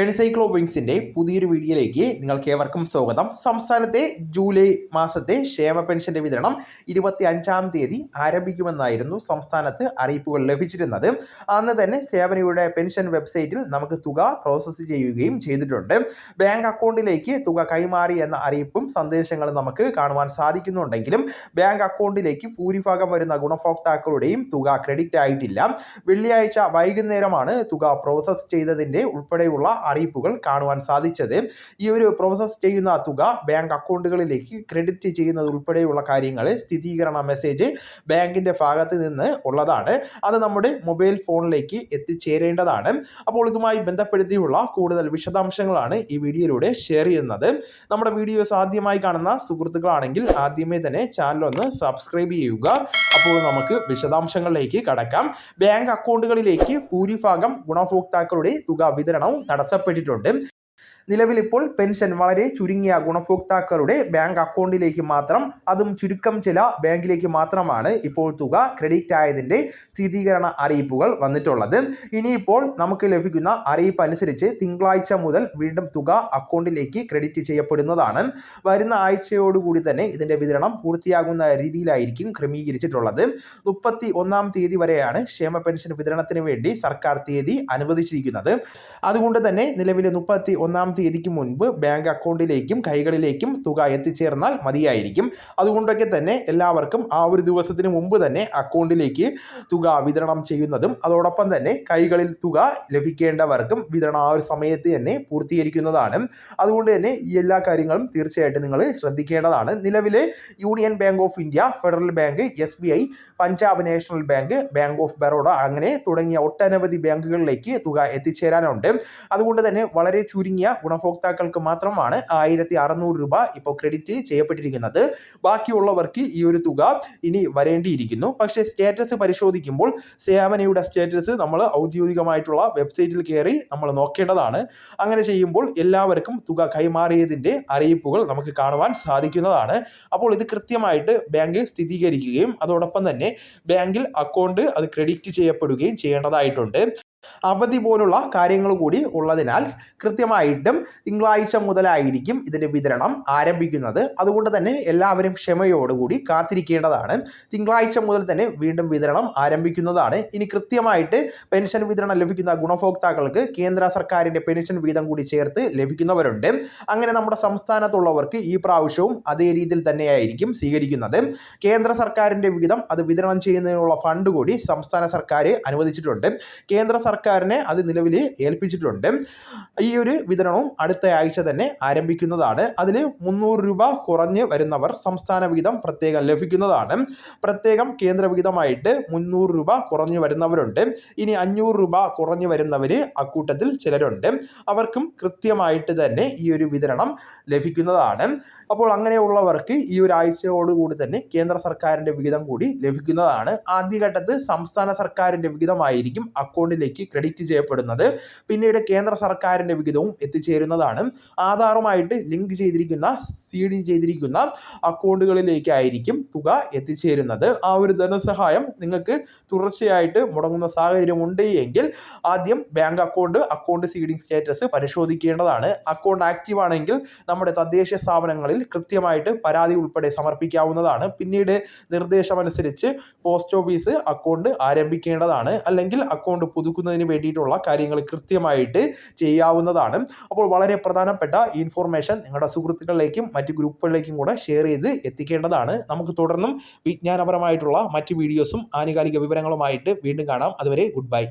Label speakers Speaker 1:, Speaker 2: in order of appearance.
Speaker 1: എൻസൈക്ലോ വിങ്സിന്റെ പുതിയൊരു വീഡിയോയിലേക്ക് നിങ്ങൾക്ക് ഏവർക്കും സ്വാഗതം. സംസ്ഥാനത്തെ ജൂലൈ മാസത്തെ ക്ഷേമ പെൻഷന്റെ വിതരണം ഇരുപത്തി അഞ്ചാം തീയതി ആരംഭിക്കുമെന്നായിരുന്നു സംസ്ഥാനത്ത് അറിയിപ്പുകൾ ലഭിച്ചിരുന്നത്. അന്ന് തന്നെ സേവനയുടെ പെൻഷൻ വെബ്സൈറ്റിൽ നമുക്ക് തുക പ്രോസസ്സ് ചെയ്യുകയും ചെയ്തിട്ടുണ്ട്. ബാങ്ക് അക്കൗണ്ടിലേക്ക് തുക കൈമാറി എന്ന അറിയിപ്പും സന്ദേശങ്ങളും നമുക്ക് കാണുവാൻ സാധിക്കുന്നുണ്ടെങ്കിലും ബാങ്ക് അക്കൗണ്ടിലേക്ക് ഭൂരിഭാഗം വരുന്ന ഗുണഭോക്താക്കളുടെയും തുക ക്രെഡിറ്റ് ആയിട്ടില്ല. വെള്ളിയാഴ്ച വൈകുന്നേരമാണ് തുക പ്രോസസ്സ് ചെയ്തതിന്റെ ഉൾപ്പെടെയുള്ള അറിയിപ്പുകൾ കാണുവാൻ സാധിച്ചത്. ഈ ഒരു പ്രോസസ്സ് ചെയ്യുന്ന തുക ബാങ്ക് അക്കൗണ്ടുകളിലേക്ക് ക്രെഡിറ്റ് ചെയ്യുന്നത് ഉൾപ്പെടെയുള്ള കാര്യങ്ങൾ സ്ഥിരീകരണ മെസ്സേജ് ബാങ്കിന്റെ ഭാഗത്ത് നിന്ന് ഉള്ളതാണ്. അത് നമ്മുടെ മൊബൈൽ ഫോണിലേക്ക് എത്തിച്ചേരേണ്ടതാണ്. അപ്പോൾ ഇതുമായി ബന്ധപ്പെടുത്തിയുള്ള കൂടുതൽ വിശദാംശങ്ങളാണ് ഈ വീഡിയോയിലൂടെ ഷെയർ ചെയ്യുന്നത്. നമ്മുടെ വീഡിയോസ് ആദ്യമായി കാണുന്ന സുഹൃത്തുക്കളാണെങ്കിൽ ആദ്യമേ തന്നെ ചാനൽ ഒന്ന് സബ്സ്ക്രൈബ് ചെയ്യുക. അപ്പോൾ നമുക്ക് വിശദാംശങ്ങളിലേക്ക് കടക്കാം. ബാങ്ക് അക്കൗണ്ടുകളിലേക്ക് ഭൂരിഭാഗം ഗുണഭോക്താക്കളുടെ തുക വിതരണവും തടസ്സപ്പെട്ടിട്ടുണ്ട് നിലവിൽ ഇപ്പോൾ പെൻഷൻ വളരെ ചുരുങ്ങിയ ഗുണഭോക്താക്കളുടെ ബാങ്ക് അക്കൗണ്ടിലേക്ക് മാത്രം അതും ചുരുക്കം ചില ബാങ്കിലേക്ക് മാത്രമാണ് ഇപ്പോൾ തുക ക്രെഡിറ്റ് ആയതിന്റെ സ്ഥിരീകരണ അറിയിപ്പുകൾ വന്നിട്ടുള്ളത്. ഇനിയിപ്പോൾ നമുക്ക് ലഭിക്കുന്ന അറിയിപ്പ് അനുസരിച്ച് തിങ്കളാഴ്ച മുതൽ വീണ്ടും തുക അക്കൗണ്ടിലേക്ക് ക്രെഡിറ്റ് ചെയ്യപ്പെടുന്നതാണ്. വരുന്ന ആഴ്ചയോടുകൂടി തന്നെ ഇതിന്റെ വിതരണം പൂർത്തിയാകുന്ന രീതിയിലായിരിക്കും ക്രമീകരിച്ചിട്ടുള്ളത്. മുപ്പത്തി ഒന്നാം തീയതി വരെയാണ് ക്ഷേമ പെൻഷൻ വിതരണത്തിന് വേണ്ടി സർക്കാർ തീയതി അനുവദിച്ചിരിക്കുന്നത്. അതുകൊണ്ട് തന്നെ നിലവിലെ മുപ്പത്തി ഒന്നാം തീയതിക്ക് മുൻപ് ബാങ്ക് അക്കൗണ്ടിലേക്കും കൈകളിലേക്കും തുക എത്തിച്ചേർന്നാൽ മതിയായിരിക്കും. അതുകൊണ്ടൊക്കെ തന്നെ എല്ലാവർക്കും ആ ഒരു ദിവസത്തിന് മുമ്പ് തന്നെ അക്കൗണ്ടിലേക്ക് തുക വിതരണം ചെയ്യുന്നതും അതോടൊപ്പം തന്നെ കൈകളിൽ തുക ലഭിക്കേണ്ടവർക്കും വിതരണം ആ ഒരു സമയത്ത് തന്നെ പൂർത്തീകരിക്കുന്നതാണ്. അതുകൊണ്ട് തന്നെ ഈ എല്ലാ കാര്യങ്ങളും തീർച്ചയായിട്ടും നിങ്ങൾ ശ്രദ്ധിക്കേണ്ടതാണ്. നിലവിലെ Union Bank of India Federal Bank S B I Punjab National Bank Bank of Baroda അങ്ങനെ തുടങ്ങിയ ഒട്ടനവധി ബാങ്കുകളിലേക്ക് തുക എത്തിച്ചേരാനുണ്ട്. അതുകൊണ്ട് തന്നെ വളരെ ചുരുങ്ങിയ ഗുണഭോക്താക്കൾക്ക് മാത്രമാണ് ആയിരത്തി അറുന്നൂറ് രൂപ ഇപ്പോൾ ക്രെഡിറ്റ് ചെയ്യപ്പെട്ടിരിക്കുന്നത്. ബാക്കിയുള്ളവർക്ക് ഈ ഒരു തുക ഇനി വരേണ്ടിയിരിക്കുന്നു. പക്ഷേ സ്റ്റേറ്റസ് പരിശോധിക്കുമ്പോൾ സേവനയുടെ സ്റ്റേറ്റസ് നമ്മൾ ഔദ്യോഗികമായിട്ടുള്ള വെബ്സൈറ്റിൽ കയറി നമ്മൾ നോക്കേണ്ടതാണ്. അങ്ങനെ ചെയ്യുമ്പോൾ എല്ലാവർക്കും തുക കൈമാറിയതിന്റെ അറിയിപ്പുകൾ നമുക്ക് കാണുവാൻ സാധിക്കുന്നതാണ്. അപ്പോൾ ഇത് കൃത്യമായിട്ട് ബാങ്ക് സ്ഥിരീകരിക്കുകയും അതോടൊപ്പം തന്നെ ബാങ്കിൽ അക്കൗണ്ട് അത് ക്രെഡിറ്റ് ചെയ്യപ്പെടുകയും ചെയ്യേണ്ടതായിട്ടുണ്ട്. അവധി പോലുള്ള കാര്യങ്ങൾ കൂടി ഉള്ളതിനാൽ കൃത്യമായിട്ടും തിങ്കളാഴ്ച മുതലായിരിക്കും ഇതിന്റെ വിതരണം ആരംഭിക്കുന്നത്. അതുകൊണ്ട് തന്നെ എല്ലാവരും ക്ഷമയോടുകൂടി കാത്തിരിക്കേണ്ടതാണ്. തിങ്കളാഴ്ച മുതൽ തന്നെ വീണ്ടും വിതരണം ആരംഭിക്കുന്നതാണ്. ഇനി കൃത്യമായിട്ട് പെൻഷൻ വിതരണം ലഭിക്കുന്ന ഗുണഭോക്താക്കൾക്ക് കേന്ദ്ര സർക്കാരിന്റെ പെൻഷൻ വീതം കൂടി ചേർത്ത് ലഭിക്കുന്നവരുണ്ട്. അങ്ങനെ നമ്മുടെ സംസ്ഥാനത്തുള്ളവർക്ക് ഈ പ്രാവശ്യവും അതേ രീതിയിൽ തന്നെയായിരിക്കും സ്വീകരിക്കുന്നത്. കേന്ദ്ര സർക്കാരിന്റെ വിഹിതം അത് വിതരണം ചെയ്യുന്നതിനുള്ള ഫണ്ട് കൂടി സംസ്ഥാന സർക്കാർ അനുവദിച്ചിട്ടുണ്ട്. കേന്ദ്ര സർക്കാരിനെ അത് നിലവിൽ ഏൽപ്പിച്ചിട്ടുണ്ട്. ഈ ഒരു വിതരണവും അടുത്ത ആഴ്ച തന്നെ ആരംഭിക്കുന്നതാണ്. അതിൽ മുന്നൂറ് രൂപ കുറഞ്ഞ് വരുന്നവർ സംസ്ഥാന വിഹിതം പ്രത്യേകം ലഭിക്കുന്നതാണ്. പ്രത്യേകം കേന്ദ്ര വിഹിതമായിട്ട് മുന്നൂറ് രൂപ കുറഞ്ഞു വരുന്നവരുണ്ട്. ഇനി അഞ്ഞൂറ് രൂപ കുറഞ്ഞു വരുന്നവർ അക്കൂട്ടത്തിൽ ചിലരുണ്ട്. അവർക്കും കൃത്യമായിട്ട് തന്നെ ഈ ഒരു വിതരണം ലഭിക്കുന്നതാണ്. അപ്പോൾ അങ്ങനെയുള്ളവർക്ക് ഈ ഒരു ആഴ്ചയോടുകൂടി തന്നെ കേന്ദ്ര സർക്കാരിന്റെ വിഹിതം കൂടി ലഭിക്കുന്നതാണ്. ആദ്യഘട്ടത്തിൽ സംസ്ഥാന സർക്കാരിന്റെ വിഹിതമായിരിക്കും അക്കൗണ്ടിലേക്ക് ക്രെഡിറ്റ് ചെയ്യപ്പെടുന്നത്. പിന്നീട് കേന്ദ്ര സർക്കാരിന്റെ വിഹിതവും എത്തിച്ചേരുന്നതാണ്. ആധാറുമായിട്ട് ലിങ്ക് ചെയ്തിരിക്കുന്ന സീഡി ചെയ്തിരിക്കുന്ന അക്കൗണ്ടുകളിലേക്കായിരിക്കും തുക എത്തിച്ചേരുന്നത്. ആ ഒരു ധനസഹായം നിങ്ങൾക്ക് തുടർച്ചയായിട്ട് മുടങ്ങുന്ന സാഹചര്യം ഉണ്ട് എങ്കിൽ ആദ്യം bank account account seeding status പരിശോധിക്കേണ്ടതാണ്. Account active ആണെങ്കിൽ നമ്മുടെ തദ്ദേശ സ്ഥാപനങ്ങളിൽ കൃത്യമായിട്ട് പരാതി ഉൾപ്പെടെ സമർപ്പിക്കാവുന്നതാണ്. പിന്നീട് നിർദ്ദേശമനുസരിച്ച് പോസ്റ്റ് ഓഫീസ് അക്കൗണ്ട് ആരംഭിക്കേണ്ടതാണ്. അല്ലെങ്കിൽ അക്കൗണ്ട് പുതുക്കുന്നതിന് വേണ്ടിയിട്ടുള്ള കാര്യങ്ങൾ കൃത്യമായിട്ട് ചെയ്യാവുന്നതാണ്. അപ്പോൾ വളരെ പ്രധാനപ്പെട്ട ഇൻഫോർമേഷൻ നിങ്ങളുടെ സുഹൃത്തുക്കളിലേക്കും മറ്റ് ഗ്രൂപ്പുകളിലേക്കും കൂടെ ഷെയർ ചെയ്ത് എത്തിക്കേണ്ടതാണ്. നമുക്ക് തുടർന്നും വിജ്ഞാനപരമായിട്ടുള്ള മറ്റ് വീഡിയോസും ആനുകാലിക വിവരങ്ങളുമായിട്ട് വീണ്ടും കാണാം. അതുവരെ ഗുഡ് ബൈ